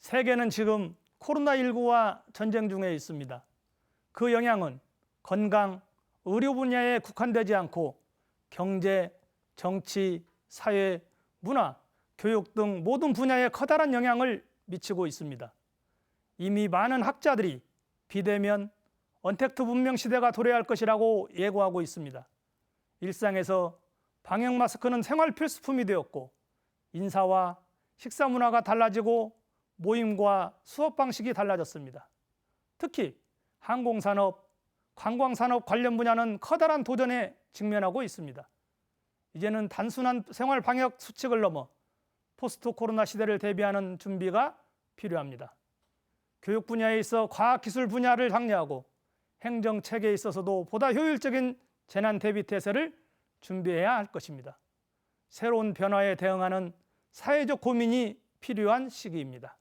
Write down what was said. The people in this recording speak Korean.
세계는 지금 코로나19와 전쟁 중에 있습니다. 그 영향은 건강, 의료 분야에 국한되지 않고 경제, 정치, 사회, 문화, 교육 등 모든 분야에 커다란 영향을 미치고 있습니다. 이미 많은 학자들이 비대면, 언택트 문명 시대가 도래할 것이라고 예고하고 있습니다. 일상에서 방역 마스크는 생활 필수품이 되었고 인사와 식사 문화가 달라지고 모임과 수업 방식이 달라졌습니다. 특히 항공산업, 관광산업 관련 분야는 커다란 도전에 직면하고 있습니다. 이제는 단순한 생활 방역 수칙을 넘어 포스트 코로나 시대를 대비하는 준비가 필요합니다. 교육 분야에 있어 과학기술 분야를 확대하고 행정 체계에 있어서도 보다 효율적인 재난 대비 태세를 준비해야 할 것입니다. 새로운 변화에 대응하는 사회적 고민이 필요한 시기입니다.